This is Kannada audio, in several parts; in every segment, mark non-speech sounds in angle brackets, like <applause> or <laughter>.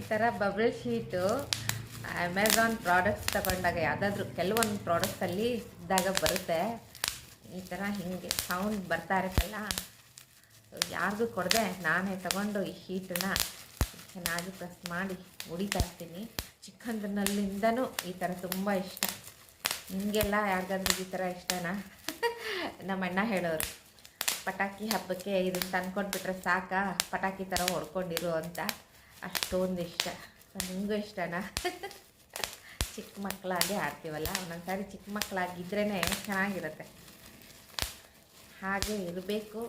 ಈ ಥರ ಬಬಲ್ ಶೀಟು ಅಮೆಝಾನ್ ಪ್ರಾಡಕ್ಟ್ಸ್ ತಗೊಂಡಾಗ ಯಾವುದಾದ್ರೂ ಕೆಲವೊಂದು ಪ್ರಾಡಕ್ಟ್ಸಲ್ಲಿ ಇದ್ದಾಗ ಬರುತ್ತೆ. ಈ ಥರ ಹಿಂಗೆ ಸೌಂಡ್ ಬರ್ತಾ ಇರುತ್ತಲ್ಲ, ಯಾರಿಗೂ ಕೊಡದೆ, ನಾನೇ ತಗೊಂಡು ಈ ಶೀಟನ್ನ ಚೆನ್ನಾಗಿ ಪ್ರೆಸ್ ಮಾಡಿ ಹೊಡಿತಾ ಇರ್ತೀನಿ. ಚಿಕ್ಕಂದ್ರನಲ್ಲಿಂದನೂ ಈ ಥರ ತುಂಬ ಇಷ್ಟ. ನಿಮಗೆಲ್ಲ ಯಾರಿಗಾದ್ರೂ ಈ ಥರ ಇಷ್ಟನಾ? <laughs> ನಮ್ಮ ಅಣ್ಣ ಹೇಳೋರು, ಪಟಾಕಿ ಹಬ್ಬಕ್ಕೆ ಇದನ್ನು ತಂದ್ಕೊಟ್ಬಿಟ್ರೆ ಸಾಕಾ? ಪಟಾಕಿ ಥರ ಹೊಡ್ಕೊಂಡಿರು ಅಂತ. ಅಷ್ಟೊಂದು ಇಷ್ಟ ನನಗೂ ಇಷ್ಟನಾ? ಚಿಕ್ಕ ಮಕ್ಕಳಾಗೆ ಆಡ್ತೀವಲ್ಲ ಒಂದೊಂದು ಸಾರಿ ಚಿಕ್ಕ ಮಕ್ಕಳಾಗಿದ್ರೇ ಚೆನ್ನಾಗಿರುತ್ತೆ. ಹಾಗೆ ಇರಬೇಕು.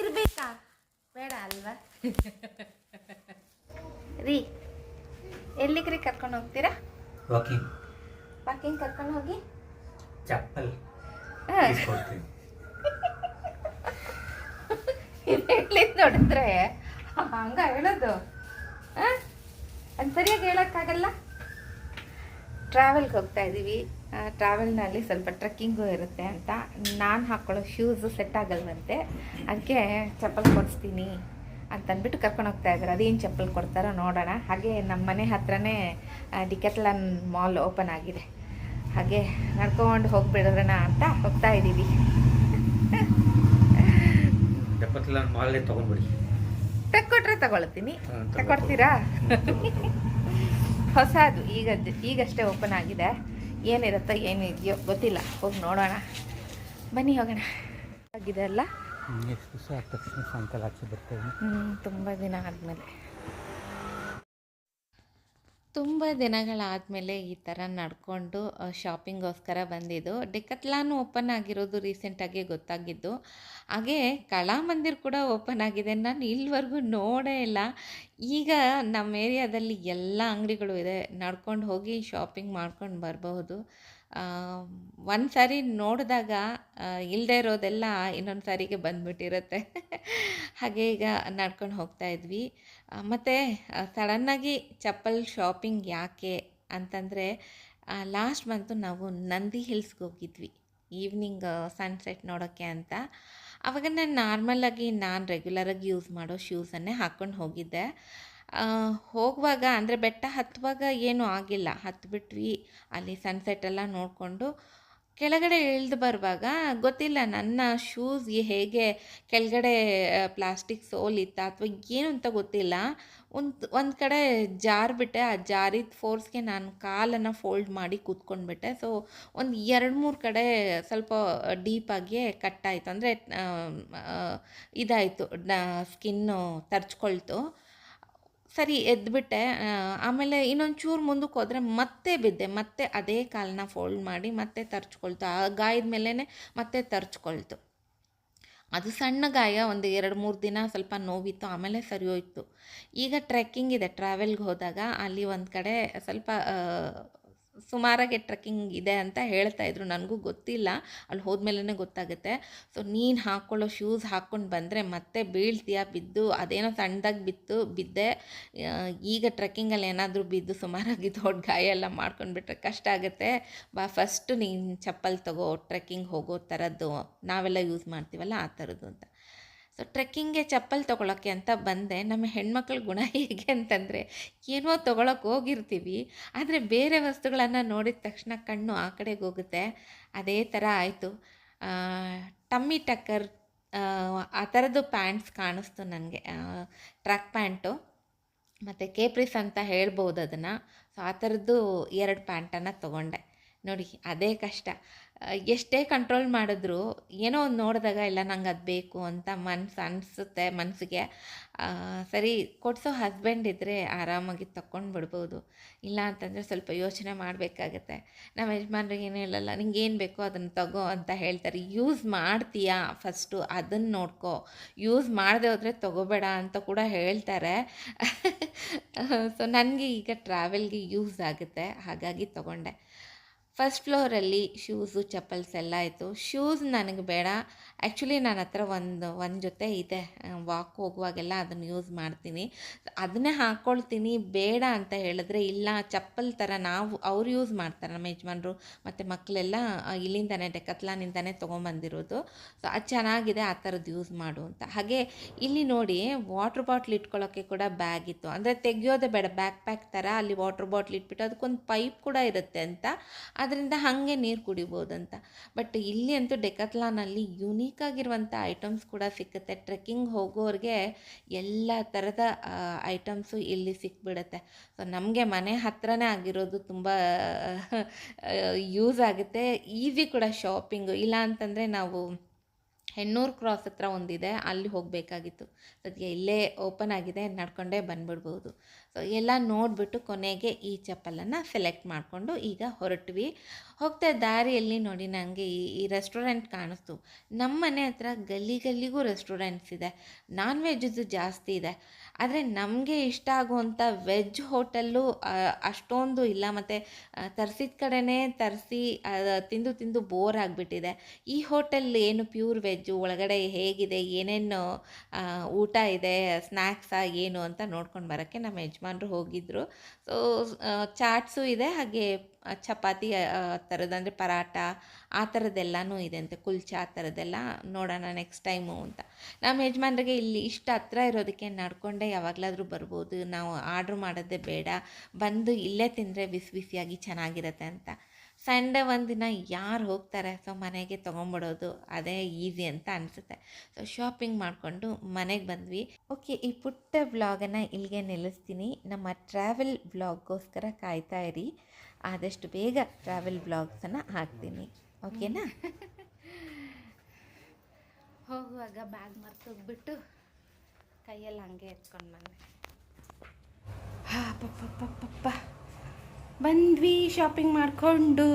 ಇರಬೇಕಾ? ಬೇಡ ಅಲ್ವಾ? ರೀ ಎಲ್ಲಿಗೆ ರೀ ಕರ್ಕೊಂಡು ಹೋಗ್ತೀರಾ? ವಾಕಿಂಗ್. ವಾಕಿಂಗ್ ಕರ್ಕೊಂಡು ಹೋಗಿ? ಚಪ್ಪಲ್ ಹೇಳಿದ್ ನೋಡಿದ್ರೆ. ಹಂಗ ಹೇಳೋದು? ಅದು ಸರಿಯಾಗಿ ಹೇಳೋಕ್ಕಾಗಲ್ಲ? ಟ್ರಾವೆಲ್ಗೆ ಹೋಗ್ತಾ ಇದ್ದೀವಿ ಟ್ರಾವೆಲ್ನಲ್ಲಿ ಸ್ವಲ್ಪ ಟ್ರೆಕ್ಕಿಂಗು ಇರುತ್ತೆ ಅಂತ. ನಾನು ಹಾಕ್ಕೊಳ್ಳೋ ಶೂಸು ಸೆಟ್ ಆಗಲ್ವಂತೆ. ಅದಕ್ಕೆ ಚಪ್ಪಲ್ ಕೊಡಿಸ್ತೀನಿ ಅಂತಂದ್ಬಿಟ್ಟು ಕರ್ಕೊಂಡು ಹೋಗ್ತಾ ಇದ್ದಾರೆ ಅದೇನು ಚಪ್ಪಲ್ ಕೊಡ್ತಾರೋ ನೋಡೋಣ. ಹಾಗೆ ನಮ್ಮ ಮನೆ ಹತ್ರನೇ ಡಿಕೆಟ್ಲನ್ ಮಾಲ್ ಓಪನ್ ಆಗಿದೆ. ಹಾಗೆ ನಡ್ಕೊಂಡು ಹೋಗಿಬಿಡೋಣ ಅಂತ ಹೋಗ್ತಾ ಇದ್ದೀವಿ ಮಾಲೇ ತೊಗೊಂಡ್ಬಿಡಿ. ತೆಕ್ಕೊಟ್ರೆ ತಗೊಳ್ತೀನಿ. ತಗೊಡ್ತೀರಾ ಹೊಸದು. ಈಗ ಈಗಷ್ಟೇ ಓಪನ್ ಆಗಿದೆ. ಏನಿರುತ್ತೋ ಏನಿದೆಯೋ ಗೊತ್ತಿಲ್ಲ. ಹೋಗಿ ನೋಡೋಣ. ಬನ್ನಿ ಹೋಗೋಣ. ಆಗಿದೆ ಅಲ್ಲ? ಹ್ಞೂ ತುಂಬ ದಿನ ಆದಮೇಲೆ. ತುಂಬ ದಿನಗಳಾದಮೇಲೆ ಈ ಥರ ನಡ್ಕೊಂಡು ಶಾಪಿಂಗೋಸ್ಕರ ಬಂದಿದ್ದು. ಡೆಕತ್ಲಾನು ಓಪನ್ ಆಗಿರೋದು ರೀಸೆಂಟಾಗಿ ಗೊತ್ತಾಗಿದ್ದು. ಹಾಗೆ ಕಲಾಮಂದಿರ್ ಕೂಡ ಓಪನ್ ಆಗಿದೆ. ನಾನು ಇಲ್ಲಿವರೆಗೂ ನೋಡೇ ಇಲ್ಲ. ಈಗ ನಮ್ಮ ಏರಿಯಾದಲ್ಲಿ ಎಲ್ಲ ಅಂಗಡಿಗಳು ಇದೆ. ನಡ್ಕೊಂಡು ಹೋಗಿ ಶಾಪಿಂಗ್ ಮಾಡ್ಕೊಂಡು ಬರಬಹುದು. ಒಂದು ಸಾರಿ ನೋಡಿದಾಗ ಇಲ್ಲದೆ ಇರೋದೆಲ್ಲ ಇನ್ನೊಂದು ಸಾರಿಗೆ ಬಂದ್ಬಿಟ್ಟಿರುತ್ತೆ. ಹಾಗೆ ಈಗ ನಡ್ಕೊಂಡು ಹೋಗ್ತಾ ಇದ್ವಿ. ಮತ್ತು ಸಡನ್ನಾಗಿ ಚಪ್ಪಲ್ ಶಾಪಿಂಗ್ ಯಾಕೆ ಅಂತಂದರೆ ಲಾಸ್ಟ್ ಮಂತು ನಾವು ನಂದಿ ಹಿಲ್ಸ್ಗೆ ಹೋಗಿದ್ವಿ. ಈವ್ನಿಂಗ್ ಸನ್ಸೆಟ್ ನೋಡೋಕ್ಕೆ ಅಂತ. ಆವಾಗ ನಾನು ನಾರ್ಮಲಾಗಿ ನಾನು ರೆಗ್ಯುಲರಾಗಿ ಯೂಸ್ ಮಾಡೋ ಶೂಸನ್ನೇ ಹಾಕ್ಕೊಂಡು ಹೋಗಿದ್ದೆ. ಹೋಗುವಾಗ ಅಂದರೆ ಬೆಟ್ಟ ಹತ್ತುವಾಗ ಏನೂ ಆಗಿಲ್ಲ. ಹತ್ತಿಬಿಟ್ವಿ ಅಲ್ಲಿ ಸನ್ಸೆಟ್ ಎಲ್ಲ ನೋಡಿಕೊಂಡು ಕೆಳಗಡೆ ಇಳಿದು ಬರುವಾಗ ಗೊತ್ತಿಲ್ಲ ನನ್ನ ಶೂಸ್ ಹೇಗೆ ಕೆಳಗಡೆ ಪ್ಲಾಸ್ಟಿಕ್ ಸೋಲ್ ಇತ್ತ ಅಥವಾ ಏನು ಅಂತ ಗೊತ್ತಿಲ್ಲ. ಒಂದು ಒಂದು ಕಡೆ ಜಾರಿಬಿಟ್ಟೆ, ಆ ಜಾರಿದ ಫೋರ್ಸ್ಗೆ ನಾನು ಕಾಲನ್ನು ಫೋಲ್ಡ್ ಮಾಡಿ ಕೂತ್ಕೊಂಡ್ಬಿಟ್ಟೆ. ಸೊ ಒಂದು ಎರಡು ಮೂರು ಕಡೆ ಸ್ವಲ್ಪ ಡೀಪಾಗಿ ಕಟ್ಟಾಯಿತು ಅಂದರೆ ಇದಾಯಿತು ಸ್ಕಿನ್ನು ತರ್ಚ್ಕೊಳ್ತು. ಸರಿ ಎದ್ಬಿಟ್ಟೆ. ಆಮೇಲೆ ಇನ್ನೊಂದು ಚೂರು ಮುಂದಕ್ಕೆ ಹೋದರೆ ಮತ್ತೆ ಬಿದ್ದೆ. ಮತ್ತೆ ಅದೇ ಕಾಲನ್ನ ಫೋಲ್ಡ್ ಮಾಡಿ ಮತ್ತೆ ತರ್ಚ್ಕೊಳ್ತು, ಆ ಗಾಯದ ಮೇಲೇ ಮತ್ತೆ ತರ್ಚ್ಕೊಳ್ತು. ಅದು ಸಣ್ಣ ಗಾಯ, ಒಂದು ಎರಡು ಮೂರು ದಿನ ಸ್ವಲ್ಪ ನೋವಿತ್ತು, ಆಮೇಲೆ ಸರಿ ಹೋಯ್ತು. ಈಗ ಟ್ರೆಕ್ಕಿಂಗ್ ಇದೆ. ಟ್ರಾವೆಲ್ಗೆ ಹೋದಾಗ ಅಲ್ಲಿ ಒಂದು ಕಡೆ ಸ್ವಲ್ಪ ಸುಮಾರಾಗಿ ಟ್ರೆಕ್ಕಿಂಗ್ ಇದೆ ಅಂತ ಹೇಳ್ತಾ ಇದ್ರು. ನನಗೂ ಗೊತ್ತಿಲ್ಲ. ಅಲ್ಲಿ ಹೋದ್ಮೇಲೇ ಗೊತ್ತಾಗುತ್ತೆ. ಸೊ ನೀನು ಹಾಕ್ಕೊಳ್ಳೋ ಶೂಸ್ ಹಾಕ್ಕೊಂಡು ಬಂದರೆ ಮತ್ತೆ ಬೀಳ್ತೀಯ? ಬಿದ್ದು, ಅದೇನೋ ಸಣ್ಣದಾಗಿ ಬಿತ್ತು, ಬಿದ್ದೆ. ಈಗ ಟ್ರೆಕ್ಕಿಂಗಲ್ಲಿ ಏನಾದರೂ ಬಿದ್ದು ಸುಮಾರಾಗಿ ದೊಡ್ಡ ಗಾಯ ಎಲ್ಲ ಮಾಡ್ಕೊಂಡ್ಬಿಟ್ರೆ ಕಷ್ಟ ಆಗುತ್ತೆ. ಬಾ ಫಸ್ಟು ನೀನು ಚಪ್ಪಲ್ ತಗೋ ಟ್ರೆಕ್ಕಿಂಗ್ ಹೋಗೋ ಥರದ್ದು ನಾವೆಲ್ಲ ಯೂಸ್ ಮಾಡ್ತೀವಲ್ಲ ಆ ಥರದ್ದು ಅಂತ. ಸೊ ಟ್ರೆಕ್ಕಿಂಗ್ಗೆ ಚಪ್ಪಲ್ ತೊಗೊಳಕ್ಕೆ ಅಂತ ಬಂದೆ. ನಮ್ಮ ಹೆಣ್ಮಕ್ಳ ಗುಣ ಹೇಗೆ ಅಂತಂದರೆ, ಏನೋ ತೊಗೊಳಕ್ಕೆ ಹೋಗಿರ್ತೀವಿ, ಆದರೆ ಬೇರೆ ವಸ್ತುಗಳನ್ನು ನೋಡಿದ ತಕ್ಷಣ ಕಣ್ಣು ಆ ಕಡೆಗೆ ಹೋಗುತ್ತೆ. ಅದೇ ಥರ ಆಯಿತು. ಟಮ್ಮಿ ಟಕ್ಕರ್, ಆ ಥರದ್ದು ಪ್ಯಾಂಟ್ಸ್ ಕಾಣಿಸ್ತು ನನಗೆ. ಟ್ರ್ಯಾಕ್ ಪ್ಯಾಂಟು, ಮತ್ತು ಕೇಪ್ರಿಸ್ ಅಂತ ಹೇಳ್ಬೋದು ಅದನ್ನು. ಸೊ ಆ ಥರದ್ದು ಎರಡು ಪ್ಯಾಂಟನ್ನು ತೊಗೊಂಡೆ. ನೋಡಿ, ಅದೇ ಕಷ್ಟ. ಎಷ್ಟೇ ಕಂಟ್ರೋಲ್ ಮಾಡಿದ್ರು, ಏನೋ ಒಂದು ನೋಡಿದಾಗ ಇಲ್ಲ ನಂಗೆ ಅದು ಬೇಕು ಅಂತ ಮನ್ಸು ಅನಿಸುತ್ತೆ ಮನಸ್ಸಿಗೆ ಸರಿ, ಕೊಡಿಸೋ ಹಸ್ಬೆಂಡ್ ಇದ್ದರೆ ಆರಾಮಾಗಿ ತಕ್ಕೊಂಡು ಬಿಡ್ಬೋದು. ಇಲ್ಲ ಅಂತಂದರೆ ಸ್ವಲ್ಪ ಯೋಚನೆ ಮಾಡಬೇಕಾಗತ್ತೆ. ನಮ್ಮ ಯಜಮಾನ್ರಿಗೆ ಏನೂ ಹೇಳಲ್ಲ, ನಿಂಗೆ ಏನು ಬೇಕೋ ಅದನ್ನು ತಗೋ ಅಂತ ಹೇಳ್ತಾರೆ. ಯೂಸ್ ಮಾಡ್ತೀಯಾ ಫಸ್ಟು ಅದನ್ನು ನೋಡ್ಕೊ. ಯೂಸ್ ಮಾಡದೆ ಹೋದರೆ ತಗೋಬೇಡ ಅಂತ ಕೂಡ ಹೇಳ್ತಾರೆ. <laughs> ಸೊ ನನಗೆ ಈಗ ಟ್ರಾವೆಲ್ಗೆ ಯೂಸ್ ಆಗುತ್ತೆ. ಹಾಗಾಗಿ ತಗೊಂಡೆ. ಫಸ್ಟ್ ಫ್ಲೋರಲ್ಲಿ ಶೂಸು ಚಪ್ಪಲ್ಸ್ ಎಲ್ಲ ಇತ್ತು. ಶೂಸ್ ನನಗೆ ಬೇಡ. ಆ್ಯಕ್ಚುಲಿ ನನ್ನ ಹತ್ರ ಒಂದು ಒಂದು ಜೊತೆ ಇದೆ. ವಾಕ್ ಹೋಗುವಾಗೆಲ್ಲ ಅದನ್ನು ಯೂಸ್ ಮಾಡ್ತೀನಿ. ಅದನ್ನೇ ಹಾಕ್ಕೊಳ್ತೀನಿ ಬೇಡ ಅಂತ ಹೇಳಿದ್ರೆ ಇಲ್ಲ, ಚಪ್ಪಲ್ ಥರ ನಾವು, ಅವ್ರು ಯೂಸ್ ಮಾಡ್ತಾರೆ. ನಮ್ಮ ಯಜಮಾನರು ಮತ್ತು ಮಕ್ಕಳೆಲ್ಲ ಇಲ್ಲಿಂದನೇ, ಡೆಕತ್ಲಾನಿಂದನೇ ತೊಗೊಂಬಂದಿರೋದು. ಸೊ ಅದು ಚೆನ್ನಾಗಿದೆ, ಆ ಥರದ್ದು ಯೂಸ್ ಮಾಡು ಅಂತ. ಹಾಗೆ ಇಲ್ಲಿ ನೋಡಿ ವಾಟ್ರ್ ಬಾಟ್ಲ್ ಇಟ್ಕೊಳ್ಳೋಕ್ಕೆ ಕೂಡ ಬ್ಯಾಗ್ ಇತ್ತು. ಅಂದರೆ ತೆಗಿಯೋದೇ ಬೇಡ. ಬ್ಯಾಕ್ ಪ್ಯಾಕ್ ಥರ ಅಲ್ಲಿ ವಾಟ್ರ್ ಬಾಟ್ಲ್ ಇಟ್ಬಿಟ್ಟು ಅದಕ್ಕೊಂದು ಪೈಪ್ ಕೂಡ ಇರುತ್ತೆ ಅಂತ. ಅದರಿಂದ ಹಾಗೆ ನೀರು ಕುಡಿಬೋದಂತ. ಬಟ್ ಇಲ್ಲಿ ಅಂತೂ ಡೆಕತ್ಲಾನಲ್ಲಿ ಯುನೀಕ್ ಆಗಿರುವಂಥ ಐಟಮ್ಸ್ ಕೂಡ ಸಿಕ್ಕುತ್ತೆ. ಟ್ರೆಕ್ಕಿಂಗ್ ಹೋಗೋರಿಗೆ ಎಲ್ಲ ಥರದ ಐಟಮ್ಸು ಇಲ್ಲಿ ಸಿಕ್ಬಿಡುತ್ತೆ. ಸೊ ನಮಗೆ ಮನೆ ಹತ್ರನೇ ಆಗಿರೋದು ತುಂಬ ಯೂಸ್ ಆಗುತ್ತೆ. ಈಸಿ ಕೂಡ ಶಾಪಿಂಗು ಇಲ್ಲ ಅಂತಂದರೆ ನಾವು ಹೆಣ್ಣೂರು ಕ್ರಾಸ್ ಹತ್ರ ಒಂದಿದೆ, ಅಲ್ಲಿ ಹೋಗಬೇಕಾಗಿತ್ತು. ಸದ್ಯ ಇಲ್ಲೇ ಓಪನ್ ಆಗಿದೆ, ನಡ್ಕೊಂಡೇ ಬಂದ್ಬಿಡ್ಬೋದು. ಸೊ ಎಲ್ಲ ನೋಡಿಬಿಟ್ಟು ಕೊನೆಗೆ ಈ ಚಪ್ಪಲನ್ನು ಸೆಲೆಕ್ಟ್ ಮಾಡಿಕೊಂಡು ಈಗ ಹೊರಟ್ವಿ. ಹೋಗ್ತಾ ದಾರಿಯಲ್ಲಿ ನೋಡಿ ನನಗೆ ಈ ಈ ರೆಸ್ಟೋರೆಂಟ್ ಕಾಣಿಸ್ತು. ನಮ್ಮ ಮನೆ ಹತ್ರ ಗಲ್ಲಿ ಗಲ್ಲಿಗೂ ರೆಸ್ಟೋರೆಂಟ್ಸ್ ಇದೆ. ನಾನ್ ವೆಜ್ಜದು ಜಾಸ್ತಿ ಇದೆ. ಆದರೆ ನಮಗೆ ಇಷ್ಟ ಆಗುವಂಥ ವೆಜ್ ಹೋಟೆಲ್ಲು ಅಷ್ಟೊಂದು ಇಲ್ಲ. ಮತ್ತು ತರಿಸಿದ ಕಡೆನೇ ತರಿಸಿ ತಿಂದು ತಿಂದು ಬೋರ್ ಆಗಿಬಿಟ್ಟಿದೆ. ಈ ಹೋಟೆಲ್ ಏನು ಪ್ಯೂರ್ ವೆಜ್ಜು ಒಳಗಡೆ ಹೇಗಿದೆ, ಏನೇನು ಊಟ ಇದೆ ಸ್ನ್ಯಾಕ್ಸಾ ಏನು ಅಂತ ನೋಡ್ಕೊಂಡು ಬರೋಕ್ಕೆ ನಮ್ಮ ಯಜಮಾನ್ರು ಹೋಗಿದ್ದರು ಸೊ ಚಾಟ್ಸು ಇದೆ, ಹಾಗೆ ಚಪಾತಿ ಥರದ್ದು ಅಂದರೆ ಪರಾಟ ಆ ಥರದ್ದೆಲ್ಲನೂ ಇದೆ ಅಂತೆ, ಕುಲ್ಚಾ ಆ ಥರದ್ದೆಲ್ಲ ನೋಡೋಣ ನೆಕ್ಸ್ಟ್ ಟೈಮು ಅಂತ. ನಮ್ಮ ಯಜಮಾನ್ರಿಗೆ ಇಲ್ಲಿ ಇಷ್ಟು ಹತ್ರ ಇರೋದಕ್ಕೆ ನಡ್ಕೊಂಡೇ ಯಾವಾಗಲಾದರೂ ಬರ್ಬೋದು. ನಾವು ಆರ್ಡ್ರ್ ಮಾಡೋದೇ ಬೇಡ. ಬಂದು ಇಲ್ಲೇ ತಿಂದರೆ ಬಿಸಿ ಬಿಸಿಯಾಗಿ ಚೆನ್ನಾಗಿರುತ್ತೆ ಅಂತ. ಸಂಡೇ ಒಂದಿನ ಯಾರು ಹೋಗ್ತಾರೆ ಸೊ ಮನೆಗೆ ತೊಗೊಂಬಿಡೋದು ಅದೇ ಈಸಿ ಅಂತ ಅನಿಸುತ್ತೆ. ಸೊ ಶಾಪಿಂಗ್ ಮಾಡಿಕೊಂಡು ಮನೆಗೆ ಬಂದ್ವಿ. ಓಕೆ ಈ ಪುಟ್ಟ ಬ್ಲಾಗನ್ನು ಇಲ್ಲಿಗೆ ನಿಲ್ಲಿಸ್ತೀನಿ. ನಮ್ಮ ಟ್ರಾವೆಲ್ ವ್ಲಾಗ್ಗೋಸ್ಕರ ಕಾಯ್ತಾ ಇರಿ. ಆದಷ್ಟು ಬೇಗ ಟ್ರಾವೆಲ್ ಬ್ಲಾಗ್ಸನ್ನು ಹಾಕ್ತೀನಿ. ಓಕೆನಾ <laughs> ಹೋಗುವಾಗ ಬ್ಯಾಗ್ ಮರ್ತೋಗ್ಬಿಟ್ಟು ಕೈಯಲ್ಲಿ ಹಂಗೆ ಎತ್ಕೊಂಡು ಬಂದೆ. ಹಾ ಪಪ್ಪ ಪಪ್ಪ ಬಂದ್ವಿ ಶಾಪಿಂಗ್ ಮಾಡಿಕೊಂಡು.